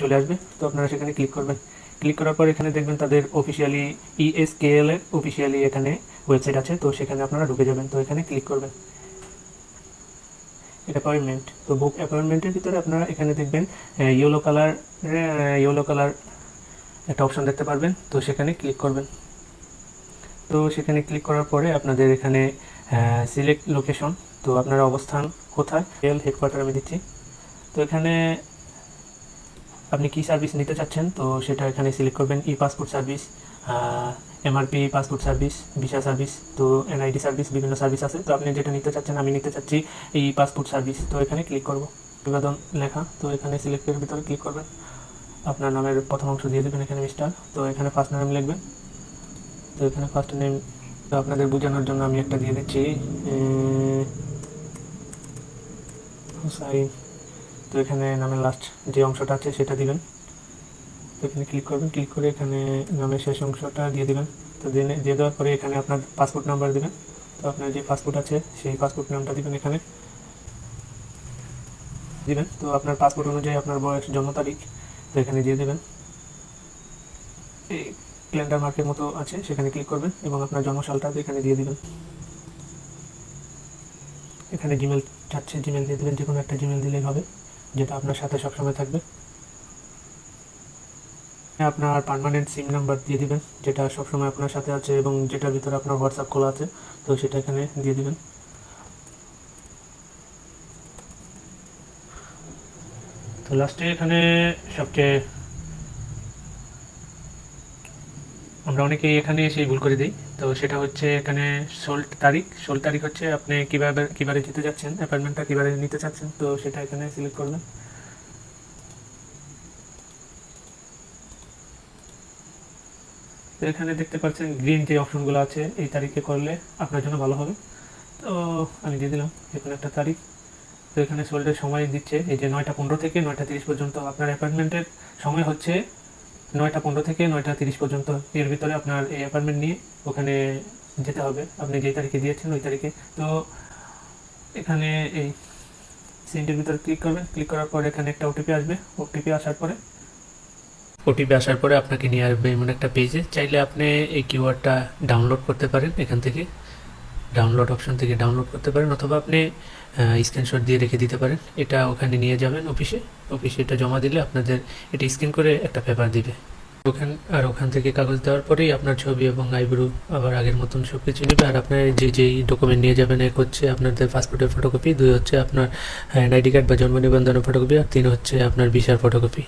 চলে আসবে। তো আপনারা সেখানে ক্লিক করবেন। ক্লিক করার পর এখানে দেখবেন তাদের E অফিসিয়ালি ইএসকেএল এর অফিসিয়ালি এখানে ওয়েবসাইট আছে। তো সেখানে আপনারা ঢুকে যাবেন। তো এখানে ক্লিক করবেন। অ্যাপয়েন্টমেন্ট তো বুক অ্যাপয়েন্টমেন্টের ভিতরে আপনারা এখানে দেখবেন ইয়েলো কালার ইয়েলো কালার একটা অপশন দেখতে পারবেন। তো সেখানে ক্লিক করবেন। তো সেখানে ক্লিক করার পরে আপনাদের এখানে সিলেক্ট লোকেশন তো আপনার অবস্থান কোথায়? হেডকোয়ার্টার আমি দিচ্ছি। তো এখানে আপনি কি সার্ভিস নিতে চাচ্ছেন? তো সেটা এখানে সিলেক্ট করবেন E passport service MRP passport service visa service তো এনআইডি সার্ভিস বিভিন্ন সার্ভিস আছে। তো আপনি যেটা নিতে চাচ্ছেন, আমি নিতে চাচ্ছি এই পাসপোর্ট সার্ভিস তো এখানে ক্লিক করব। বিবাদন লেখা। তো এখানে সিলেক্টের ভিতরে ক্লিক করবেন। আপনার নামের প্রথম অংশ দিয়ে দেবেন এখানে মিস্টার তো এখানে ফার্স্ট নেম লিখবেন। তো এখানে ফার্স্ট নেম তো আপনাদের বোঝানোর জন্য আমি একটা দিয়ে দিচ্ছি হুসাইন তো এখানে নামের লাস্ট যে অংশটা আছে সেটা দিবেন। তো এখানে ক্লিক করবেন ক্লিক করে এখানে নামের শেষ অংশটা দিয়ে দিবেন। তো দিয়ে দিয়ে দেওয়ার পরে এখানে আপনার পাসপোর্ট নাম্বার দিবেন। তো আপনার যে পাসপোর্ট আছে সেই পাসপোর্ট নামটা দিবেন এখানে। দিবেন। তো আপনার পাসপোর্ট অনুযায়ী আপনার বয়স, জন্ম তারিখ, তো এখানে দিয়ে দেবেন। এই ক্যালেন্ডার মার্কের মতো আছে, সেখানে ক্লিক করবেন এবং আপনার জন্মসালটা এখানে দিয়ে দিবেন। এখানে জিমেল চাচ্ছে জিমেল দিয়ে দেবেন যে কোনো একটা জিমেল দিলেই হবে। যেটা আপনার সাথে সবসময় থাকবে। আপনার পারমানেন্ট সিম নাম্বার দিয়ে দিবেন, যেটা সবসময় আপনার সাথে আছে এবং যেটার ভিতরে আপনার হোয়াটসঅ্যাপ খোলা আছে, তো সেটা এখানে দিয়ে দিবেন। তো লাস্টে এখানে সবচেয়ে আমরা অনেকেই এখানে সেই ভুল করে দিই। তো সেটা হচ্ছে এখানে ষোল তারিখ। ষোল তারিখ হচ্ছে আপনি কীভাবে কিবারে যেতে যাচ্ছেন অ্যাপয়েন্টমেন্টটা কিবারে নিতে চাচ্ছেন, তো সেটা এখানে সিলেক্ট করবেন। তো এখানে দেখতে পাচ্ছেন গ্রিন যে অপশনগুলো আছে, এই তারিখে করলে আপনার জন্য ভালো হবে। তো আমি দিয়ে দিলাম কোনো একটা তারিখ। তো এখানে সোল্ডের সময় দিচ্ছে। এই যে নয়টা পনেরো থেকে নয়টা তিরিশ পর্যন্ত আপনার অ্যাপয়েন্টমেন্টের সময় হচ্ছে নয়টা পনেরো থেকে নয়টা তিরিশ পর্যন্ত এর ভিতরে আপনার এই অ্যাপার্টমেন্ট নিয়ে ওখানে যেতে হবে। আপনি যেই তারিখে দিয়েছেন ওই তারিখে। তো এখানে এই সিনটির ভিতরে ক্লিক করবেন। ক্লিক করার পরে এখানে একটা ওটিপি আসবে। ওটিপি আসার পরে ওটিপি আসার পরে আপনাকে নিয়ে আসবে এমন একটা পেজে চাইলে আপনি এই কিউআরটা ডাউনলোড করতে পারেন এখান থেকে। ডাউনলোড অপশন থেকে ডাউনলোড করতে পারেন অথবা আপনি স্ক্রিনশট দিয়ে রেখে দিতে পারেন। এটা ওখানে নিয়ে যাবেন অফিসে অফিসে এটা জমা দিলে আপনাদের এটা স্ক্যান করে একটা পেপার দিবে। ওখান, আর ওখান থেকে কাগজ দেওয়ার পরেই আপনার ছবি এবং আইব্রু আবার আগের মতন সব কিছু নেবে আর আপনার যে, যেই ডকুমেন্ট নিয়ে যাবেন, এক হচ্ছে আপনাদের পাসপোর্টের ফটোকপি দুই হচ্ছে আপনার এনআইডি কার্ড বা জন্ম নিবন্ধনের ফটোকপি আর তিন হচ্ছে আপনার ভিসার ফটোকপি